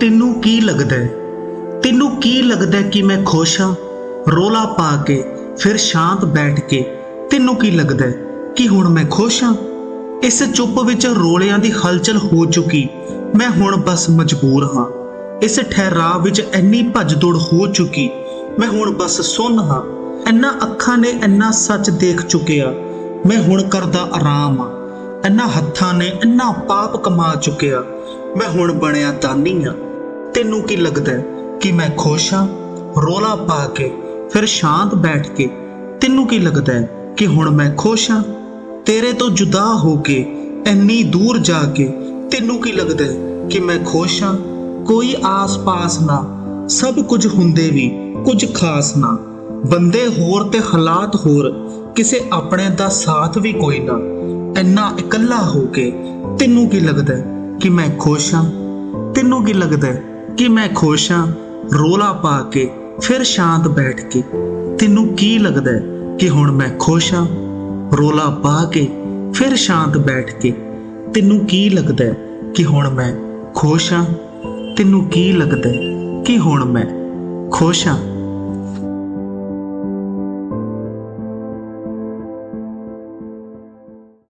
ਤੈਨੂੰ ਕੀ ਲੱਗਦਾ ਤੈਨੂੰ ਕੀ ਲੱਗਦਾ ਕਿ ਮੈਂ ਖੁਸ਼ ਹਾਂ? ਰੋਲਾ ਪਾ ਕੇ, ਫਿਰ ਸ਼ਾਂਤ ਬੈਠ ਕੇ, ਤੈਨੂੰ ਕੀ ਲੱਗਦਾ ਕਿ ਹੁਣ ਮੈਂ ਖੁਸ਼ ਹਾਂ? ਇਸ ਚੁੱਪ ਵਿੱਚ ਰੋਲਿਆਂ ਦੀ ਹਲਚਲ ਹੋ ਚੁੱਕੀ। ਮੈਂ ਹੁਣ ਬਸ ਮਜਬੂਰ ਹਾਂ। ਇਸ ਠਹਿਰਾਅ ਵਿੱਚ ਇੰਨੀ ਭੱਜ ਦੌੜ ਹੋ ਚੁੱਕੀ। ਮੈਂ ਹੁਣ ਬਸ ਸੁੰਨ ਹਾਂ। ਇੰਨਾ ਅੱਖਾਂ ਨੇ ਇੰਨਾ ਸੱਚ ਦੇਖ ਚੁੱਕਿਆ। ਮੈਂ ਹੁਣ ਕਰਦਾ ਆਰਾਮ ਹਾਂ। ਇੰਨਾ ਹੱਥਾਂ ਨੇ ਇੰਨਾ ਪਾਪ ਕਮਾ ਚੁੱਕਿਆ। ਮੈਂ ਹੁਣ ਬਣਿਆ ਦਾਨੀ ਹਾਂ। ਤੈਨੂੰ ਕੀ ਲੱਗਦਾ ਕਿ ਮੈਂ ਖੁਸ਼ ਹਾਂ? ਰੋਲਾ ਪਾ ਕੇ, ਫਿਰ ਸ਼ਾਂਤ ਬੈਠ ਕੇ, ਤੈਨੂੰ ਕੀ ਲੱਗਦਾ ਹੈ ਕਿ ਹੁਣ ਮੈਂ ਖੁਸ਼ ਹਾਂ? ਤੇਰੇ ਤੋਂ ਜੁਦਾ ਹੋ ਕੇ, ਇੰਨੀ ਦੂਰ ਜਾ ਕੇ, ਤੈਨੂੰ ਕੀ ਲੱਗਦਾ ਹੈ ਕਿ ਮੈਂ ਖੁਸ਼ ਹਾਂ? ਕੋਈ ਆਸ-ਪਾਸ ਨਾ, ਸਭ ਕੁਝ ਹੁੰਦੇ ਵੀ ਕੁਝ ਖਾਸ ਨਾ। ਬੰਦੇ ਹੋਰ ਤੇ ਹਾਲਾਤ ਹੋਰ, ਕਿਸੇ ਆਪਣੇ ਦਾ ਸਾਥ ਵੀ ਕੋਈ ਨਾ। ਇੰਨਾ ਇਕੱਲਾ ਹੋ ਕੇ, ਤੈਨੂੰ ਕੀ ਲੱਗਦਾ ਹੈ ਕਿ ਮੈਂ ਖੁਸ਼ ਹਾਂ? ਤੈਨੂੰ ਕੀ ਲੱਗਦਾ ਹੈ ਕਿ ਮੈਂ ਖੁਸ਼ ਹਾਂ, ਰੋਲਾ ਪਾ ਕੇ ਫਿਰ ਸ਼ਾਂਤ ਬੈਠ ਕੇ। ਤੈਨੂੰ ਕੀ ਲੱਗਦਾ ਕਿ ਹੁਣ ਮੈਂ ਖੁਸ਼ ਹਾਂ? ਰੋਲਾ ਪਾ ਕੇ ਫਿਰ ਸ਼ਾਂਤ ਬੈਠ ਕੇ। ਤੈਨੂੰ ਕੀ ਲੱਗਦਾ ਕਿ ਹੁਣ ਮੈਂ ਖੁਸ਼ ਹਾਂ? ਤੈਨੂੰ ਕੀ ਲੱਗਦਾ ਕਿ ਹੁਣ ਮੈਂ ਖੁਸ਼ ਹਾਂ?